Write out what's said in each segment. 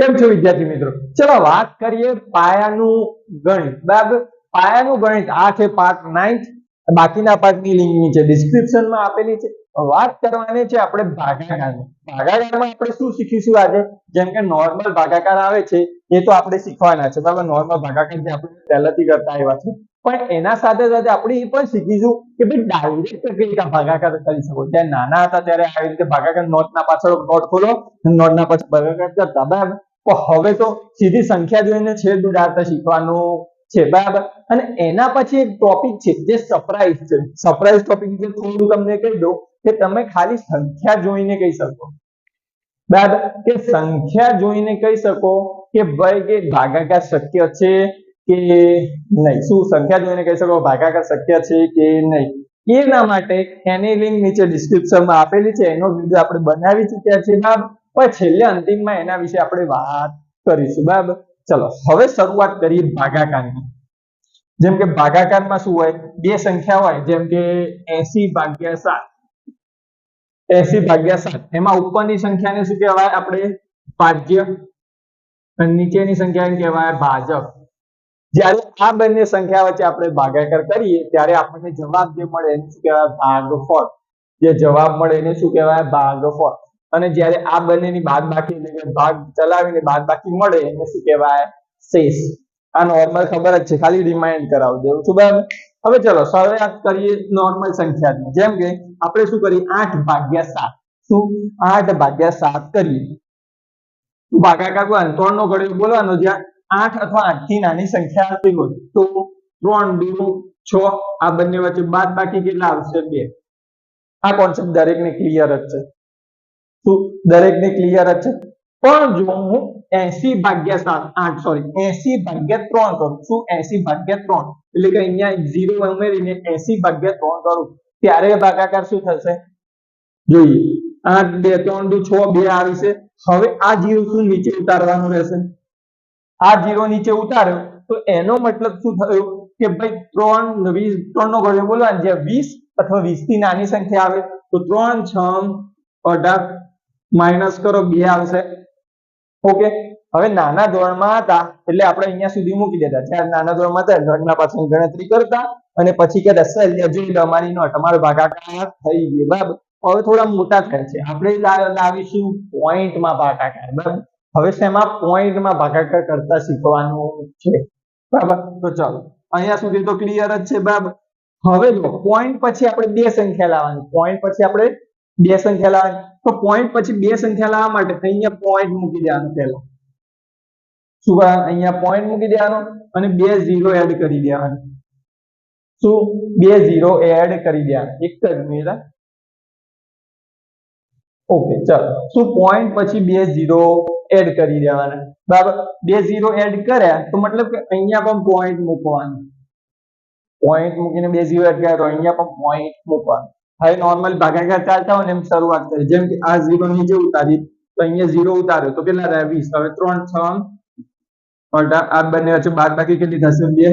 કેમ છો વિદ્યાર્થી મિત્રો? ચલો વાત કરીએ પાયાનું ગણિત. બરાબર? પાયાનું ગણિત આ છે પાર્ટ નાઇન્થ બાકીના પાર્ટની લિંક નીચે ડિસ્ક્રિપ્શનમાં આપેલી છે. વાત કરવાની છે આપણે ભાગાકારની. ભાગાકારમાં આપણે શું શીખીશું આજે? જેમ કે નોર્મલ ભાગાકાર આવે છે, એ તો આપણે શીખવાના છે. બરાબર? નોર્મલ ભાગાકાર જે આપણે પહેલાથી કરતા આવ્યા છે. પણ એના સાથે સાથે આપણે એ પણ શીખીશું કે ભાઈ ડાયરેક્ટ કઈ રીતે ભાગાકાર કરી શકો. જ્યારે નાના હતા ત્યારે આવી રીતે ભાગાકાર નોટના પાછળ નોટ ખોલો, નોટના પાછળ ભાગાકાર કરતા. બરાબર? હવે તો સીધી સંખ્યા જોઈને છેદ ઉડાડતા શીખવાનું છે, બરાબર? અને એના પછી એક ટોપિક છે, જે સરપ્રાઈઝ છે. સરપ્રાઈઝ ટોપિક વિશે થોડું તમને કહી દઉં કે તમે ખાલી સંખ્યા જોઈને કહી શકો. બરાબર? કે સંખ્યા જોઈને કહી શકો કે ભાઈ, કે ભાગાકાર શક્ય છે કે નહીં? શું સંખ્યા જોઈને કહી શકો? ભાગાકાર શક્ય છે કે નહીં? એના માટે એની લિંક નીચે ડિસ્ક્રિપ્શનમાં આપેલી છે, એનો વીડિયો આપણે બનાવી ચૂક્યા છીએ, બરાબર? પણ છેલ્લે અંતિમમાં એના વિશે આપણે વાત કરીશું. બરાબર? ચલો, હવે શરૂઆત કરીએ ભાગાકારની. જેમ કે ભાગાકારમાં શું હોય? બે સંખ્યા હોય. જેમ કે એસી ભાગ્યા સાત. એસી ભાગ્યા સાત. એમાં ઉપરની સંખ્યાને શું કહેવાય આપણે? ભાગ્ય. અને નીચેની સંખ્યાને કહેવાય ભાજક. જ્યારે આ બંને સંખ્યા વચ્ચે આપણે ભાગાકાર કરીએ, ત્યારે આપણને જવાબ જે મળે એને શું કહેવાય? ભાગફળ. જે જવાબ મળે એને શું કહેવાય? ભાગફળ. અને જ્યારે આ બંનેની બાદ બાકી એટલે કે ભાગ ચલાવીને બાદ બાકી મળે, એને શું કહેવાય? શેષ. આ નોર્મલ ખબર જ છે. ખાલી રિમાઇન્ડ કરાવી દેવું. છું બરાબર? હવે ચલો, શરૂઆત કરીએ નોર્મલ સંખ્યાની. જેમ કે આપણે શું કરીએ? આઠ ભાગ્યા સાત. શું? આઠ ભાગ્યા સાત કરીએ. ભાગાકાર કોઈ ત્રણ નો ઘડિયો બોલવાનો જ્યાં આઠ અથવા આઠથી નાની સંખ્યા આપી હોય તો ત્રણ દુ છ, આ બંને વચ્ચે બાદ બાકી કેટલા આવશે? બે. આ કોન્સેપ્ટ દરેકને ક્લિયર જ છે. શું દરેકને ક્લિયર જ છે. પણ જો હું એસી ભાગ્યા સાત, આઠ સોરી એસી ભાગ્યા ત્રણ કરું, શું એસી ભાગ્યા ત્રણ? એટલે કે અહીંયા ઝીરો ઉમેરીને એસી ભાગ્યા ત્રણ કરું, ત્યારે ભાગાકાર શું થશે? જોઈએ, આઠ, બે, ત્રણ, દુ, છ, બે આવી છે. હવે આ જીરો શું નીચે ઉતારવાનું રહેશે? આ જીરો નીચે ઉતાર્યો, તો એનો મતલબ શું થયો? કે ભાઈ ત્રણ, વીસ ત્રણ નો ઘડિયો બોલવાનો જે વીસ અથવા વીસથી નાની સંખ્યા આવે, તો ત્રણ, છ, અઢાર માઇનસ કરો, બે આવશે. ઓકે? હવે નાના ધોરણમાં હતા, એટલે આપણે અહીંયા સુધી મૂકી દેતા ત્યારે નાના ધોરણમાં હતા ઘટના પાછળ ગણતરી કરતા અને પછી કે દસ જોઈ અમારી નોટ, અમારો ભાગાકાર થઈ ગયો. બરાબર? હવે થોડા મોટા થાય છે. આપણે લાવીશું પોઈન્ટમાં ભાગાકાર. બરાબર? હવે શેમાં? પોઈન્ટમાં ભાગાકાર કરતા શીખવાનું છે. બરાબર? તો ચાલો. અહીંયા સુધી તો ક્લિયર જ છે, બરાબર? હવે જો પોઈન્ટ પછી આપણે બે સંખ્યા લાવવાની. પોઈન્ટ પછી આપણે બે સંખ્યા લાવવાની. તો પોઈન્ટ પછી બે સંખ્યા લાવવા માટે અહીંયા પોઈન્ટ મૂકી દેવાનું પહેલા. શું? અહીંયા પોઈન્ટ મૂકી દેવાનો અને બે ઝીરો એડ કરી દેવાનો. શું? બે ઝીરો એડ કરી દેવાનું. એક જ મિનિટ ઓકે ચાલો. શું પોઈન્ટ પછી બે ઝીરો એડ કરી દેવાના? બરાબર? બે ઝીરો એડ કર્યા તો મતલબ કે અહીંયા પણ પોઈન્ટ મૂકવાનું. પોઈન્ટ મૂકીને બે ઝીરો એડ કર્યા તો અહીંયા પણ પોઈન્ટ મૂકવાનું. હવે નોર્મલ ભાગાકાર ચાલતા હોય ને એમ શરૂઆત કરી જેમ કે આ ઝીરો નીચે ઉતારી તો અહીંયા ઝીરો ઉતાર્યો. તો કેટલા રહ્યા? વીસ. હવે ત્રણ, છ આ બંને વચ્ચે બાદ બાકી કેટલી થશે? બે.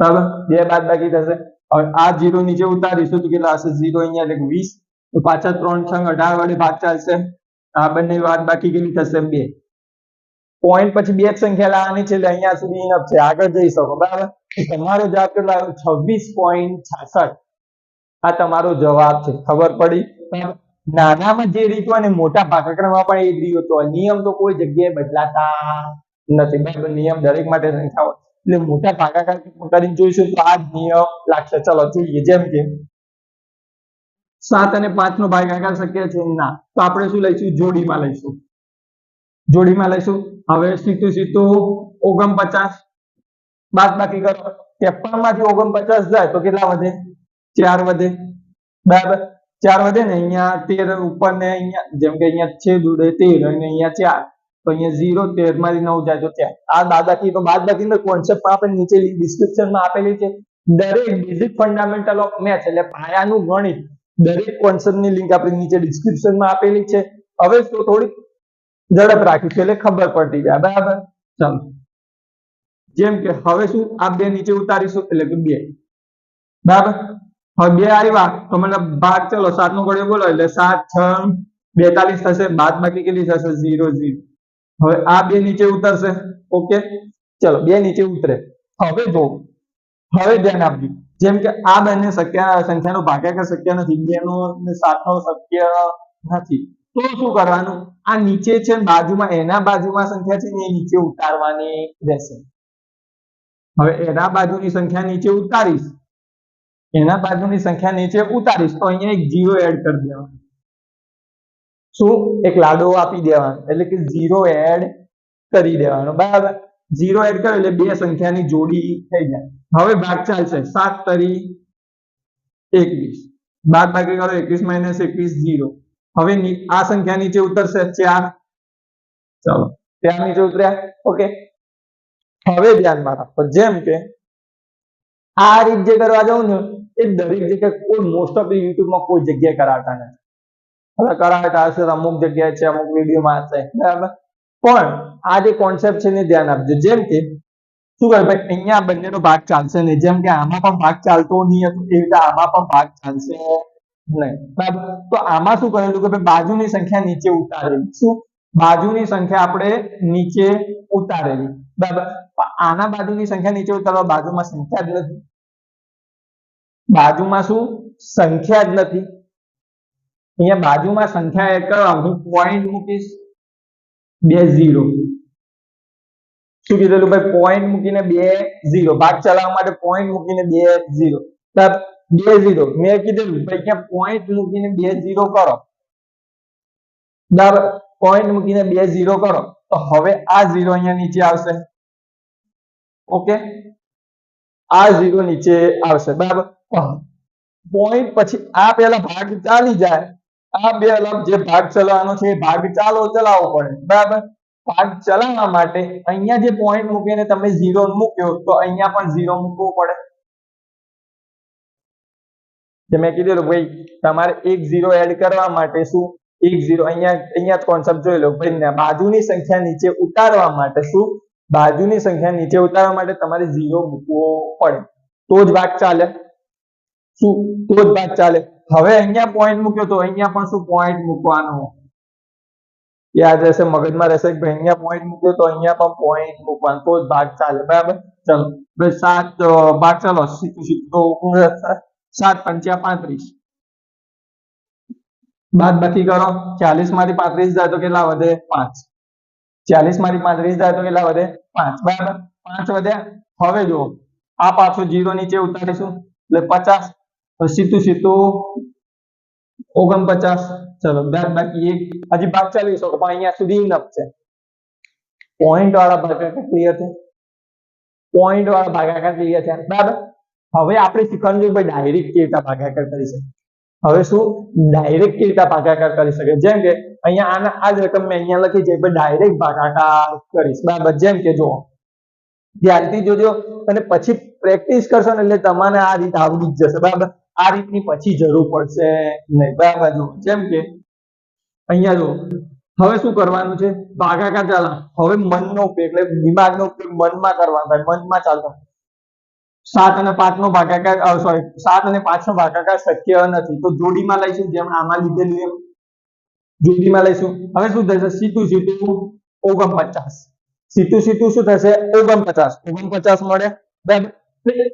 બરાબર? બે બાદ બાકી થશે. હવે આ ઝીરો નીચે ઉતારીશું તો કેટલા હશે? ઝીરો અહીંયા એટલે વીસ. તો પાછા ત્રણ, છ, અઢાર વડે ભાગ ચાલશે. આ બંને બાદ બાકી કેટલી થશે? બે. પોઈન્ટ પછી બે સંખ્યા લાવવાની છે એટલે અહીંયા સુધી ઇનફ છે. આગળ જઈ શકો. બરાબર? તમારો જવાબ કેટલો આવ્યો? છવ્વીસ પોઈન્ટ છાસઠ. આ તમારો જવાબ છે. ખબર પડી? નાનામાં જે રીત હોય ને મોટા ભાગાકારમાં પણ એ જ રીત હોય. નિયમ તો કોઈ જગ્યાએ બદલાતા નથી. બરાબર નિયમ દરેક માટે સંખ્યા હોય એટલે મોટા ભાગાકાર કરીને જોઈશું તો આ નિયમ લાગશે. ચલો જોઈએ. જેમ કે સાત અને પાંચ નો ભાગાકાર શક્ય છે? ના. તો આપણે શું લઈશું? જોડીમાં લઈશું. જોડીમાં લઈશું. હવે સીધું સીધું ઓગણપચાસ. બાદ બાકી કરો. ત્રેપનમાંથી ઓગણપચાસ જાય તો કેટલા વધે? ચાર વધે. બરાબર? ચાર વધે ને અહીંયા તેર ઉપર ને અહીંયા, જેમ કે અહીંયા છેદ ઉડે તેર અને અહીંયા ચાર. તો અહીંયા ઝીરો તેરમાંથી નવ જાય તો ચાર. આ બાદબાકી તો બાદબાકી નો કોન્સેપ્ટ આપણે નીચે ડિસ્ક્રિપ્શનમાં આપેલી છે. દરેક બેઝિક ફંડામેન્ટલ ઓફ મેથ એટલે પાયાનું ગણિત. દરેક કોન્સેપ્ટની લિંક આપણે નીચે ડિસ્ક્રિપ્શનમાં આપેલી છે. હવે તો થોડીક ઝડપ રાખીશું એટલે ખબર પડતી જાય. બરાબર? ચાલો. જેમ કે હવે શું? આ બે નીચે ઉતારીશું એટલે કે બે. બરાબર? હવે બે આવ્યા તો મતલબ ભાગ ચલો સાત નો ઘડિયો બોલો, એટલે સાત, છ, બેતાલીસ થશે બાદ બાકી કેટલી થશે? Zero zero. હવે આ બે નીચે ઉતરશે. ઓકે? ચલો, બે નીચે ઉતરે. હવે જો, હવે ધ્યાન આપજો. બંને નથી બે નો ને સાત નો શક્ય નથી. તો શું કરવાનું? આ નીચે છે બાજુમાં, એના બાજુમાં સંખ્યા છે ને એ નીચે ઉતારવાની રહેશે. હવે એના બાજુની સંખ્યા નીચે ઉતારીશ. એના બાજુની સંખ્યા નીચે ઉતારીશ, તો અહીંયા એક જીરો એડ કરી દેવાનો. શું? એક લાડો આપી દેવાનો, એટલે કે જીરો એડ કરી દેવાનો. બરાબર? જીરો એડ કર્યો એટલે બે સંખ્યાની જોડી થઈ જાય. હવે ભાગ ચાલશે. સાત તરી એકવીસ. બાદ બાકી કરો, એકવીસ માઇનસ એકવીસ જીરો હવે આ સંખ્યા નીચે ઉતરશે. ચાર. ચાલો. ત્યાં નીચે ઉતર્યા. ઓકે હવે ધ્યાનમાં રાખો. જેમ કે આ રીત જે કરવા જાઉં ને એ દરેક જગ્યાએ કોઈ મોસ્ટ ઓફ યુટ્યુબમાં કોઈ જગ્યાએ કરાવતા નથી. કરાવતા હશે અમુક જગ્યાએ છે, અમુક વિડીયોમાં હશે બરાબર? પણ આ જે કોન્સેપ્ટ છે એને ધ્યાન આપજો. જેમ કે શું કરે ભાઈ, અહીંયા બંનેનો ભાગ ચાલશે નહીં. જેમ કે આમાં પણ ભાગ ચાલતો નહીં હતો, એવી રીતે આમાં પણ ભાગ ચાલશે નહીં. બરાબર? તો આમાં શું કરેલું કે ભાઈ, બાજુની સંખ્યા નીચે ઉતારેલી. શું? બાજુની સંખ્યા આપણે નીચે ઉતારેલી. બરાબર? આના બાજુની સંખ્યા નીચે ઉતારવા બાજુમાં સંખ્યા જ નથી. બાજુમાં શું? સંખ્યા જ નથી. અહીંયા બાજુમાં સંખ્યા એડ કરવા હું પોઈન્ટ મૂકીશ. બે ઝીરો શું કીધેલું ભાઈ? પોઈન્ટ મૂકીને બે ઝીરો ભાગ ચલાવવા માટે પોઈન્ટ મૂકીને બે ઝીરો બે ઝીરો મેં કીધેલું. ભાઈ ક્યાં પોઈન્ટ મૂકીને બે ઝીરો કરો. બરાબર. પોઈન્ટ મૂકીને બે ઝીરો કરો. તો હવે આ ઝીરો અહીંયા નીચે આવશે. ઓકે? આ ઝીરો નીચે આવશે. બરાબર? પોઈન્ટ પછી આ પેલા ભાગ ચાલી જાય. આ બે અલગ જે ભાગ ચલાવવાનો છે ભાગ ચાલો ચલાવવો પડે. બરાબર? ભાગ ચલાવવા માટે અહીંયા જે પોઈન્ટ મૂકીને તમે ઝીરો મૂક્યો, તો અહીંયા પણ ઝીરો મૂકવો પડે. મેં કીધું ભાઈ, તમારે એક ઝીરો એડ કરવા માટે શું? એક ઝીરો અહીંયા અહીંયા કોન્સેપ્ટ જોઈ લો. ભાઈ બાજુની સંખ્યા નીચે ઉતારવા માટે શું? બાજુની સંખ્યા નીચે ઉતારવા માટે તમારે ઝીરો મૂકવો પડે. તો જ ભાગ ચાલે. શું તો જ ભાગ ચાલે. હવે અહીંયા પોઈન્ટ મૂક્યો તો અહીંયા પણ શું પોઈન્ટ મૂકવાનો? યાદ રહેશે, મગજમાં રહેશે કે અહીંયા પોઈન્ટ મૂક્યો તો અહીંયા પણ પોઈન્ટ મૂકવાનો. તો જ ભાગ ચાલે, બરાબર? ચલો ભાઈ સાત ભાગ ચાલો. સીધું સીધું સાત પંચ્યા પાંત્રીસ. બાદ બાકી કરો. ચાલીસમાંથી પાંત્રીસ જાય તો કેટલા વધે? પાંચ. ચાલીસમાંથી પાંત્રીસ જાય તો કેટલા વધે? પાંચ. બરાબર? પાંચ વધ્યા. હવે જુઓ, આ પાછો જીરો નીચે ઉતારીશું. એટલે પચાસ. સીતું સીધું ઓગણપચાસ, ચલો, બાદ બાકી એક. હજી ભાગ ચાલી શકો પણ અહીંયા સુધી ઇનફ છે. પોઈન્ટ વાળા ભાગાકાર ક્લિયર છે? પોઈન્ટ વાળા ભાગાકાર ક્લિયર છે? બરાબર? હવે આપણે શીખવાનું છે ભાઈ ડાયરેક્ટ કેવી રીતે ભાગાકાર કરી શકે હવે શું? ડાયરેક્ટ કેવી રીતે ભાગાકાર કરી શકે જેમ કે અહીંયા આના, આ જ રકમ મેં અહીંયા લખી છે ડાયરેક્ટ ભાગાકાર કરીશ. બરાબર? જેમ કે જો ધ્યાનથી જોજો. અને પછી પ્રેક્ટિસ કરશો ને એટલે તમારે આ રીત આવડી જ જશે. બરાબર? આ રીતની પછી જરૂર પડશે નહીં. બરાબર જો જેમ કે અહીંયા જો હવે શું કરવાનું છે? ભાગાકાર ચાલ. હવે મનનો ઉપયોગ, એટલે દિમાગનો ઉપયોગ મનમાં કરવાનો થાય મનમાં ચાલતો સાત અને પાંચ નો ભાગાકાર સોરી સાત અને પાંચ નો ભાગાકાર શક્ય નથી. તો જોડીમાં લઈશું. જેમ આમાં લીધેલું એમ. જોડીમાં લઈશું. હવે શું થશે? સીધું સીધું ઓગણપચાસ. સીધું સીધું શું થશે? ઓગણપચાસ. ઓગણપચાસ મળે. બરાબર?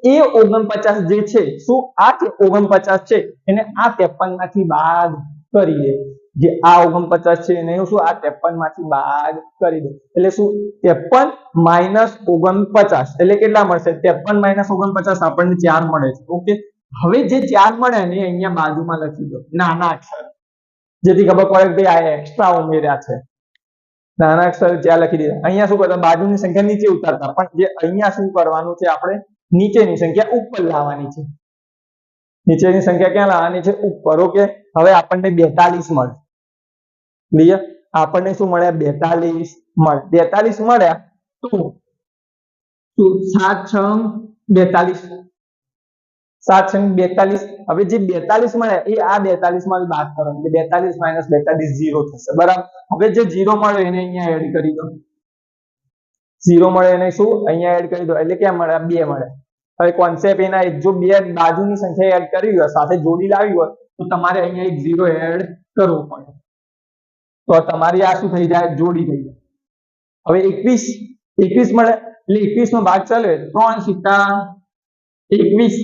એ ઓગણપચાસ જે છે, શું આ ઓગણપચાસ છે, એને આ ત્રેપનમાંથી બાદ કરીએ. જે આ ઓગણપચાસ છે, એને શું આ ત્રેપનમાંથી બાદ કરી દો. એટલે શું? ત્રેપન માઇનસ ઓગણપચાસ. એટલે કેટલા મળશે? ત્રેપન માઇનસ ઓગણપચાસ આપણને ચાર મળે છે. ઓકે? હવે જે ચાર મળે ને અહીંયા બાજુમાં લખી દો. નાના અક્ષર. જેથી ખબર પડે કે આ એક્સ્ટ્રા ઉમેર્યા છે. નાના અક્ષર ત્યાં લખી દીધા. અહીંયા શું કરતા બાજુની સંખ્યા નીચે ઉતારતા. પણ જે અહીંયા શું કરવાનું છે આપણે? નીચેની સંખ્યા ઉપર લાવવાની છે. નીચેની સંખ્યા ક્યાં લાવવાની છે? ઉપર. ઓકે હવે આપણને બેતાલીસ મળે. ક્લિયર આપણને શું મળ્યા? બેતાલીસ મળે. બેતાલીસ મળ્યા તો સાત છ બેતાલીસ. સાત છ બેતાલીસ. હવે જે બેતાલીસ મળ્યા એ આ બેતાલીસમાં બાદ કરો એટલે બેતાલીસ માઇનસ બેતાલીસ ઝીરો થશે. બરાબર? હવે જે ઝીરો મળ્યો એને અહીંયા એડ કરી દો. ઝીરો મળે, એને શું? અહીંયા એડ કરી દો. એટલે ક્યાં મળ્યા? બે મળે હવે કોન્સેપ્ટ એના જો બે બાજુની સંખ્યા એડ કરી હોય, સાથે જોડી લાવી હોય, તો તમારે અહીંયા એક ઝીરો એડ કરવો પડે. તો તમારી આ શું થઈ જાય? જોડી થઈ જાય. હવે એકવીસ એકવીસ મળે, એટલે એકવીસ નો ભાગ ચાલે ત્રણ સિક્કા એકવીસ.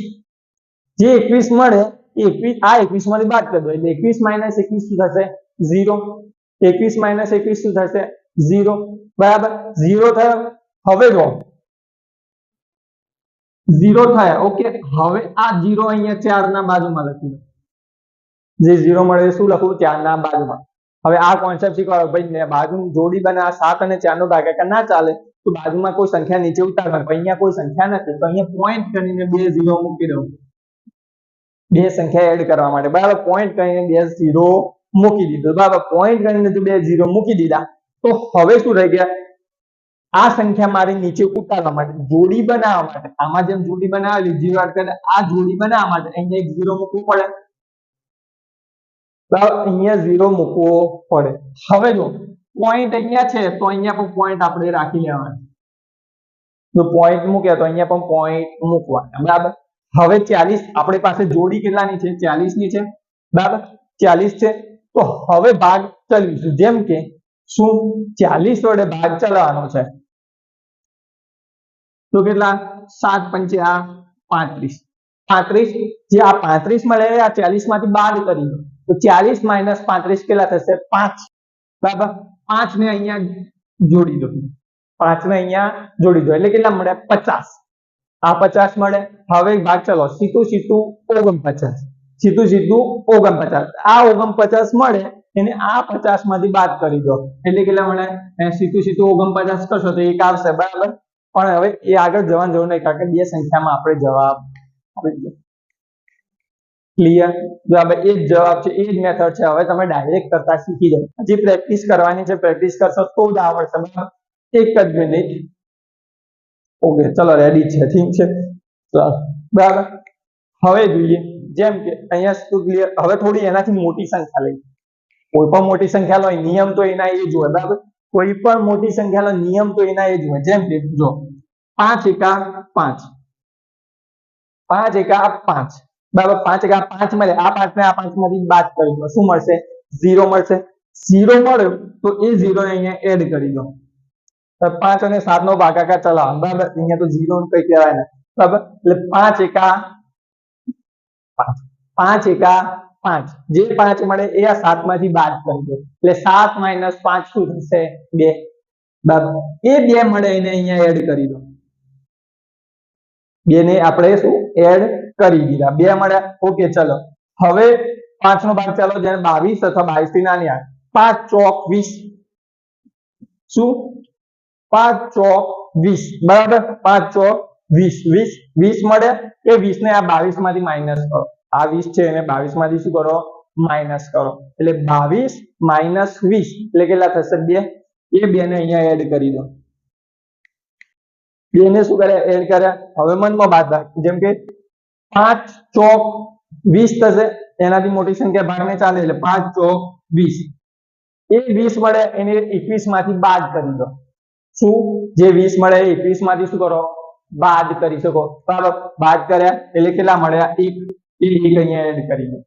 જે એકવીસ મળે એકવીસ, આ એકવીસમાંથી બાદ કરી દો. એટલે એકવીસ માઇનસ એકવીસ શું થશે? ઝીરો એકવીસ માઇનસ એકવીસ શું થશે? ઝીરો બરાબર? ઝીરો થયો. હવે જો ઝીરો થાય. ઓકે હવે આ ઝીરો અહીંયા ચાર ના બાજુમાં લખી દો. જે ઝીરો મળે શું લખવું? ચાર ના બાજુમાં. હવે આ કોન્સેપ્ટ શીખવાડો. ભાઈ બાજુ જોડી બના સાત અને ચાર નો ભાગાકાર ના ચાલે, તો બાજુમાં કોઈ સંખ્યા નીચે ઉતારવાની. અહીંયા કોઈ સંખ્યા નથી. તો અહીંયા પોઈન્ટ કરીને બે ઝીરો મૂકી દઉં. બે સંખ્યા એડ કરવા માટે. બરાબર પોઈન્ટ કરીને બે ઝીરો મૂકી દીધો. બરાબર પોઈન્ટ કરીને જો બે ઝીરો મૂકી દીધા. તો હવે શું રહી ગયા? આ સંખ્યા મારે નીચે ઉતારવા માટે જોડી બનાવવા માટે. આમાં જેમ જોડી બનાવેલી ઝીરો એડ કરે આ જોડી બનાવવા માટે અહીંયા એક ઝીરો મૂકવું પડે. અહીંયા ઝીરો મૂકવો પડે. હવે જો પોઈન્ટ અહીંયા છે, તો અહીંયા પણ પોઈન્ટ આપણે રાખી લેવાના. પોઈન્ટ મૂક્યા તો અહીંયા પણ પોઈન્ટ મૂકવાના, બરાબર? હવે ચાલીસ, આપણી પાસે જોડી કેટલાની છે? ચાલીસની છે, બરાબર? ચાલીસ છે. તો હવે ભાગ ચલાવીશું. જેમ કે શું? ચાલીસ વડે ભાગ ચલાવવાનો છે. તો કેટલા? સાત પંચે આ પાંત્રીસ. પાંત્રીસ, જે આ પાંત્રીસ મળે આ ચાલીસમાંથી બાદ કરી દો. તો ચાલીસ માઇનસ પાંત્રીસ કેટલા થશે? પાંચ. બરાબર? પાંચ ને અહીંયા જોડી દો. પાંચ ને અહીંયા જોડી દો. એટલે કેટલા મળે? પચાસ. આ પચાસ મળે. હવે ભાગ ચલો. સીધું સીધું ઓગણપચાસ. સીધું સીધું ઓગણપચાસ. આ ઓગણપચાસ મળે, એને આ પચાસમાંથી બાદ કરી દો. એટલે કેટલા મળે? સીધું સીધું ઓગણપચાસ કરશો તો એક આવશે. બરાબર? પણ હવે એ આગળ જવાની જરૂર નહીં, કારણ કે બે સંખ્યામાં આપણે જવાબ ક્લિયર જો આપણે એ જ જવાબ છે, એ જ મેથડ છે. હવે તમે ડાયરેક્ટ કરતા શીખી જાઓ. હજી પ્રેક્ટિસ કરવાની છે પ્રેક્ટિસ કરશો તો જ આવડશે એક જ મિનિટ ઓકે ચલો રેડી છે, ઠીક છે. ચાલો, બરાબર. હવે જોઈએ, જેમ કે અહીંયા શું ક્લિયર હવે થોડી એનાથી મોટી સંખ્યા લઈ કોઈ પણ મોટી સંખ્યા લો, નિયમ તો એના એ જ હોય, બરાબર? કોઈ પણ મોટી સંખ્યા લો, નિયમ તો એના એ જ હોય. જેમ કે, જો પાંચ એકા પાંચ. પાંચ એકા પાંચ. બરાબર, પાંચ એકા પાંચ મળે. આ પાંચ ને આ પાંચમાંથી બાદ કરી દો શું મળશે? ઝીરો મળશે. ઝીરો મળ્યો તો એ ઝીરો અહીંયા એડ કરી દો. પાંચ અને સાત નો ભાગાકાર ચલાવો બરાબર, અહીંયા તો ઝીરો કઈ કહેવાય ને બરાબર, એટલે પાંચ એકા પાંચ. પાંચ એકા પાંચ. જે પાંચ મળે એ આ સાતમાંથી બાદ કરી દો. એટલે સાત માઇનસ પાંચ શું થશે? બે. બરાબર. એ બે મળે એને અહીંયા એડ કરી દો. બે ને આપણે શું? એડ કરી દીધા. બે મળ્યા. ઓકે ચલો. હવે પાંચ નો ભાગ ચાલો, જ્યારે બાવીસ અથવા બાવીસથી નાની આવે પાંચ ચોક વીસ. શું? પાંચ ચોક વીસ. બરાબર? પાંચ ચોક વીસ. વીસ વીસ મળે એ વીસ ને આ બાવીસમાંથી માઇનસ કરો. આ વીસ છે એને બાવીસમાંથી શું કરો? માઇનસ કરો. એટલે બાવીસ માઇનસ વીસ. એટલે કેટલા થશે? બે. એ બે ને અહીંયા એડ કરી દો. બે શું કર્યા એડ કર્યા હવે મનમાં બાદ ભાગ જેમ કે પાંચ ચોક વીસ થશે, એનાથી મોટી સંખ્યા ભાગને ચાલે એટલે પાંચ ચોક વીસ. એ વીસ મળે, એને એકવીસમાંથી બાદ કરી દો. શું? જે વીસ મળે, એ એકવીસમાંથી શું કરો? બાદ કરી શકો. બરાબર? બાદ કર્યા એટલે કેટલા મળ્યા? એક. એ અહીંયા એડ કરી દો.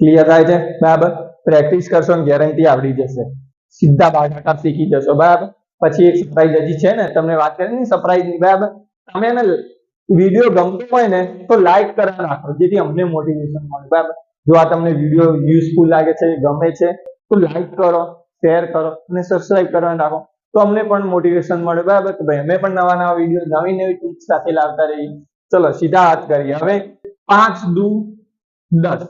ક્લિયર થાય છે? બરાબર? પ્રેક્ટિસ કરશો ને ગેરંટી આવડી જશે. સીધા ભાગાકાર શીખી જશો. બરાબર? પછી એક સરપ્રાઈઝ હજી છે ને, તમને વાત કરી ને સરપ્રાઈઝની, બરાબર? તમે વીડિયો ગમતો હોય ને, તો લાઈક કરવા નાખો, જેથી અમને મોટિવેશન મળે, બરાબર? જો આ તમને વીડિયો યુઝફુલ લાગે છે, ગમે છે, તો લાઈક કરો શેર કરો, અને સબસ્ક્રાઇબ કરવા નાખો, તો અમને પણ મોટિવેશન મળે, બરાબર? કે ભાઈ, અમે પણ નવા નવા વીડિયો નવી નવી ટિપ્સ સાથે લાવતા રહીએ. ચલો, સીધા વાત કરીએ. હવે પાંચ દુ દસ.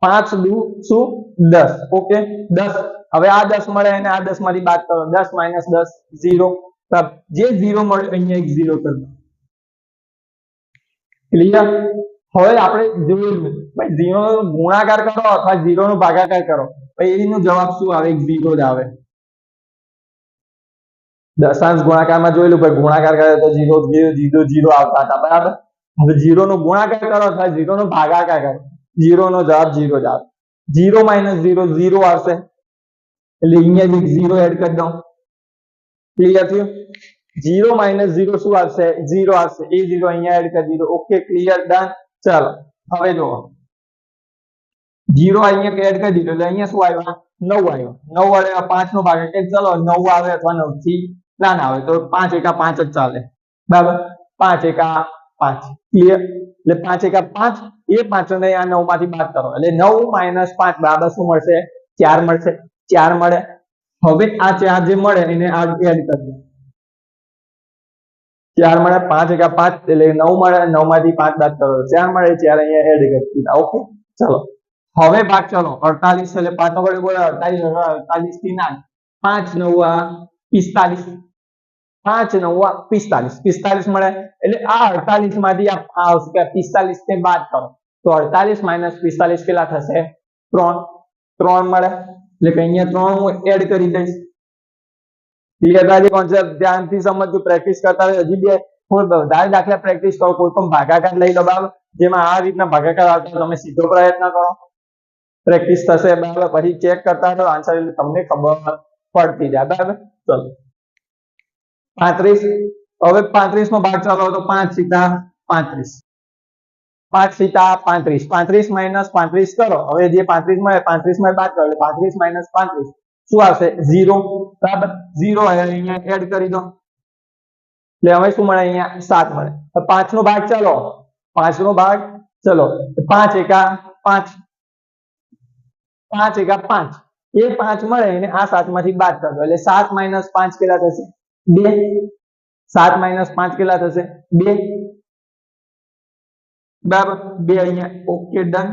પાંચ દુ શું? દસ ઓકે દસ. હવે આ દસ મળે અને આ દસમાંથી બાદ કરો. દસ માઇનસ દસ ઝીરો જે ઝીરો મળે અહીંયા એક ઝીરો કરો ક્લિયર હવે આપણે જોયું ભાઈ ઝીરો ગુણાકાર કરો અથવા ઝીરો નો ભાગાકાર કરો. એનો જવાબ શું આવે? એક ઝીરો જ આવે. દશાંશ ગુણાકારમાં જોયેલું, ભાઈ, ગુણાકાર કરે તો ઝીરો ઝીરો ઝીરો આવતા હતા. બરાબર? હવે ઝીરો નો ગુણાકાર કરો અથવા ઝીરો નો ભાગાકાર કરો. ઝીરો નો જવાબ ઝીરો જ આવે. ઝીરો માઇનસ ઝીરો ઝીરો આવશે. એટલે અહીંયા એક ઝીરો એડ કરી દઉં. ક્લિયર થયું? ઝીરો માઇનસ ઝીરો શું આવશે? ઝીરો આવશે. એ ઝીરો અહીંયા એડ કરી દીધો. ઓકે ક્લિયર ડન ચાલો, હવે જુઓ. જીરો અહીંયા એડ કરી દીધો? એટલે અહીંયા શું આવ્યો? નવ આવ્યો. નવ વડે પાંચ નો ભાગ. એટલે ચલો, નવ આવે અથવા નવથી નાના આવે. તો પાંચ એકા પાંચ જ ચાલે. બરાબર? પાંચ એકા પાંચ. ક્લિયર એટલે પાંચ એકા પાંચ, એ પાંચ ને આ નવમાંથી બાદ કરો. એટલે નવ માઇનસ પાંચ, બરાબર શું મળશે? ચાર મળશે. ચાર મળે. હવે આ ચાર જે મળે, એને આ એડ કરજો. ચાર મળે, પાંચ એકા પાંચ, એટલે નવ મળે નવમાંથી પાંચ બાદ કરો. ચાર મળે, ચાર અહીંયા એડ કરી ઓકે? ચલો. હવે ભાગ ચલો. અડતાલીસ એટલે પાંચ ઘડી બોલે અડતાલીસ અડતાલીસથી ના પાંચ નવા પિસ્તાલીસ. પાંચ નવા પિસ્તાલીસ. પિસ્તાલીસ મળે? એટલે આ અડતાલીસમાંથી પિસ્તાલીસ ને બાદ કરો. તો અડતાલીસ માઇનસ પિસ્તાલીસ કેટલા થશે? ત્રણ. ત્રણ મળે? એટલે કે અહીંયા ત્રણ હું એડ કરી દઈશ. ધ્યાનથી સમજજો પ્રેક્ટિસ કરતા હોય હજી બે, હું વધારે દાખલા પ્રેક્ટિસ કરો, કોઈ પણ ભાગાકાર લઈ લો, બરાબર? જેમાં આ રીતના ભાગાકાર આવતા તમે સીધો પ્રયત્ન કરો. પ્રેક્ટિસ થશે, બરાબર? પછી ચેક કરતા રહો આન્સર તમને ખબર પડતી જાય, બરાબર? ચલો. પાંત્રીસ. હવે પાંત્રીસ નો ભાગ ચાલો તો પાંચ સીતા પાંત્રીસ. પાંચ સીતા પાંત્રીસ. પાંત્રીસ માઇનસ પાંત્રીસ કરો. હવે જે પાંત્રીસ મળે, પાંત્રીસમાં બાદ કરો. પાંત્રીસ માઇનસ પાંત્રીસ. શું આવશે? ઝીરો. બરાબર? ઝીરો અહીંયા એડ કરી દો. એટલે હવે શું મળે? અહીંયા સાત મળે. પાંચ નો ભાગ ચાલો. પાંચ નો ભાગ ચલો. પાંચ એકા પાંચ. પાંચ એકા પાંચ. એ પાંચ મળે અને આ સાતમાંથી બાદ કરજો એટલે સાત માઇનસ પાંચ કેટલા થશે? બે. સાત માઇનસ પાંચ કેટલા થશે? બે. બરાબર. બે અહીંયા ઓકે ડન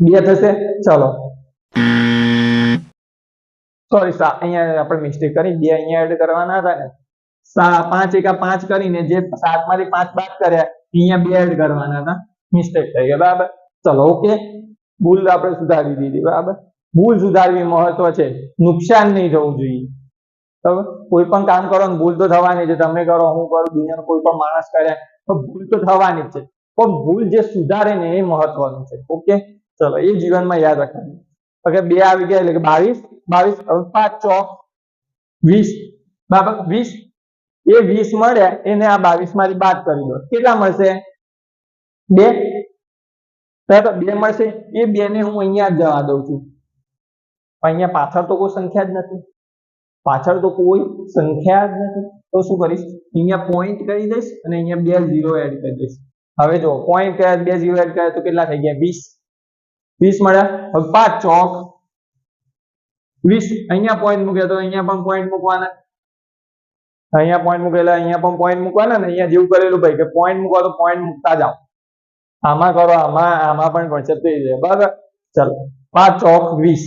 બે થશે? ચલો. સોરી સા, અહીંયા આપણે મિસ્ટેક કરી. બે અહીંયા એડ કરવાના હતા ને. સા, પાંચ એકા પાંચ કરીને જે સાતમાંથી પાંચ બાદ કર્યા, અહીંયા બે એડ કરવાના હતા. મિસ્ટેક થઈ ગયા, બરાબર. ચલો ઓકે ભૂલ આપણે સુધારી દીધી, બરાબર. ભૂલ સુધારવી મહત્વ છે. નુકસાન નહીં થવું જોઈએ. કોઈ પણ કામ કરો ને ભૂલ તો થવાની છે. તમે કરો, હું કરું, દુનિયાનો કોઈ પણ માણસ કરે, તો ભૂલ તો થવાની છે. પણ ભૂલ જે સુધારે ને એ મહત્વનું છે. ઓકે? ચલો, એ જીવનમાં યાદ રાખવાનું. ઓકે, બે આવી ગયા એટલે કે બાવીસ. બાવીસ પાંચ ચોક વીસ. બરાબર? વીસ. એ વીસ મળે, એને આ બાવીસમાંથી બાદ કરી દો. કેટલા મળશે? બે? બરાબર? બે મળશે. એ બે ને હું અહીંયા જવા દઉં છું. અહીંયા પાછળ તો કોઈ સંખ્યા જ નથી. પાછળ તો કોઈ સંખ્યા જ નથી. તો શું કરીશ? અહીંયા પોઈન્ટ કરી દઈશ અને અહીંયા બે ઝીરો એડ કરી દઈશ. હવે જો પોઈન્ટ કર્યા બે ઝીરો એડ કર્યા તો કેટલા થઈ ગયા? વીસ. વીસ મળ્યા? હવે પાંચ ચોક. વીસ. અહીંયા પોઈન્ટ મૂક્યા તો અહીંયા પણ પોઈન્ટ મૂકવાના. અહીંયા પોઈન્ટ મૂકેલા, અહીંયા પણ પોઈન્ટ મૂકવાના ને અહીંયા જેવું કરેલું ભાઈ, કે પોઈન્ટ મૂકો તો પોઈન્ટ મૂકતા જાઓ. આમાં કરો, આમાં આમાં પણ કોન્સેપ્ટ થઈ જાય બરાબર? ચલો, પાંચ ચોક, વીસ.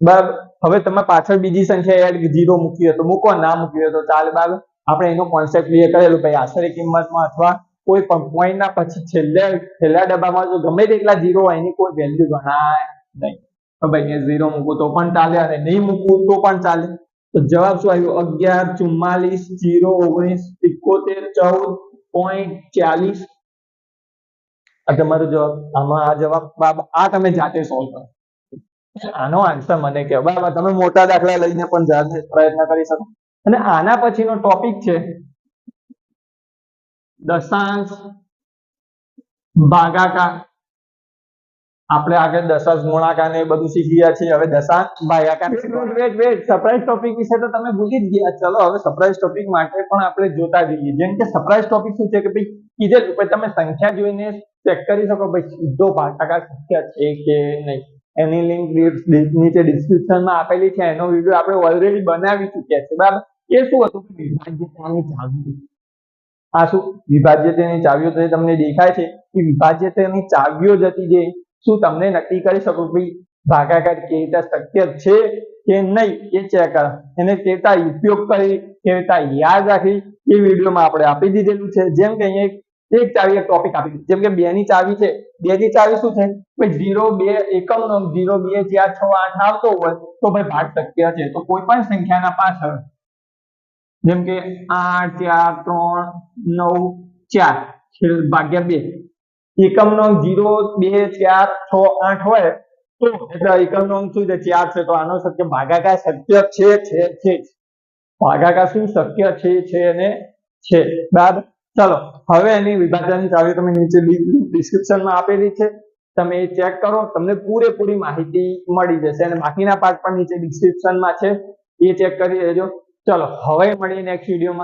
બરાબર. હવે તમે પાછળ બીજી સંખ્યા એડ જીરો મૂકી હતો મૂકો, ના મૂકી હોય તો ચાલે. બરાબર. આપણે એનો કોન્સેપ્ટ ક્લિયર કરેલું. ભાઈ આશરે કિંમતમાં અથવા કોઈ પણ point ના પછી છેલ્લે, છેલ્લા ડબ્બામાં જો ગમે તેટલા ઝીરો હોય, એની કોઈ વેલ્યુ ગણાય નહીં. ભાઈ ઝીરો મૂકું તો પણ ચાલે અને નહીં મૂકવું તો પણ ચાલે. તો જવાબ શું આવ્યો? અગિયાર, ચુમ્માલીસ જીરો ઓગણીસ, ઇકોતેર, ચૌદ પોઈન્ટ ચાલીસ. આ તમારો જવાબ, આમાં આ જવાબ આ તમે જાતે સોલ્વ કરો. આનો આન્સર મને કહો. બરાબર તમે મોટા દાખલા લઈને પણ જાતે પ્રયત્ન કરી શકો. અને આના પછીનો ટોપિક છે. દશાંશ ભાગાકાર. આપણે આગળ દશાંશ ગુણાકાર ને એ બધું શીખી ગયા છીએ. હવે દશાંશ ભાગાકાર વેટ વેટ સરપ્રાઈઝ ટોપિક વિશે તો તમે ભૂલી જ ગયા. ચલો હવે સરપ્રાઈઝ ટોપિક માટે પણ આપણે જોતા જઈએ. જેમ કે સરપ્રાઈઝ ટોપિક શું છે કે ભાઈ કીધેલું તમે સંખ્યા જોઈને ચેક કરી શકો. ભાઈ સીધો ભાગાકાર શક્ય છે કે નહીં? એની લિંક નીચે ડિસ્ક્રિપ્શનમાં આપેલી છે, એનો વીડિયો આપણે ઓલરેડી બનાવી ચૂક્યા છે, બરાબર? એ શું હતું? વિભાજ્યતાની ચાવી. આ શું? વિભાજ્યતાની ચાવીઓ તો તમને દેખાય છે કે વિભાજ્યતાની ચાવીઓ જ હતી જે. શું તમને નક્કી કરી શકો? ભાઈ, ભાગાકાર કેવી રીતે શક્ય છે કે નહીં? એ ચેક એને કેવી ઉપયોગ કરી કેવી રીતે યાદ રાખી, એ વિડીયોમાં આપણે આપી દીધેલું છે. જેમ કે અહીંયા એક ચાવી એક ટોપિક આપી જેમ કે બે ની ચાવી છે બે ની ચાવી શું છે? જીરો બે એકમ નો ઝીરો બે ચાર છ આઠ આવતો હોય, તો ભાઈ ભાગ શક્ય છે. તો કોઈ પણ સંખ્યાના પાછળ, જેમ કે આઠ, ચાર, ત્રણ, નવ, ચાર ભાગ્યા બે. એકમ નો જીરો બે, ચાર, છ, આઠ હોય, તો એટલે એકમ નો અંક શું છે? ચાર છે. તો આનો શક્ય, ભાગાકાર શક્ય છે છે છે. ભાગાકાર શું શક્ય છે છે અને છે. બરાબર? ચલો, હવે એની વિભાજનની ચાવી તમે નીચે ડિસ્ક્રિપ્શનમાં આપેલી છે. તમે એ ચેક કરો, તમને પૂરેપૂરી માહિતી મળી જશે અને બાકીના પાર્ટ પણ નીચે ડિસ્ક્રિપ્શનમાં છે. એ ચેક કરી લેજો. ચલો, હવે મળીએ નેક્સ્ટ વિડીયોમાં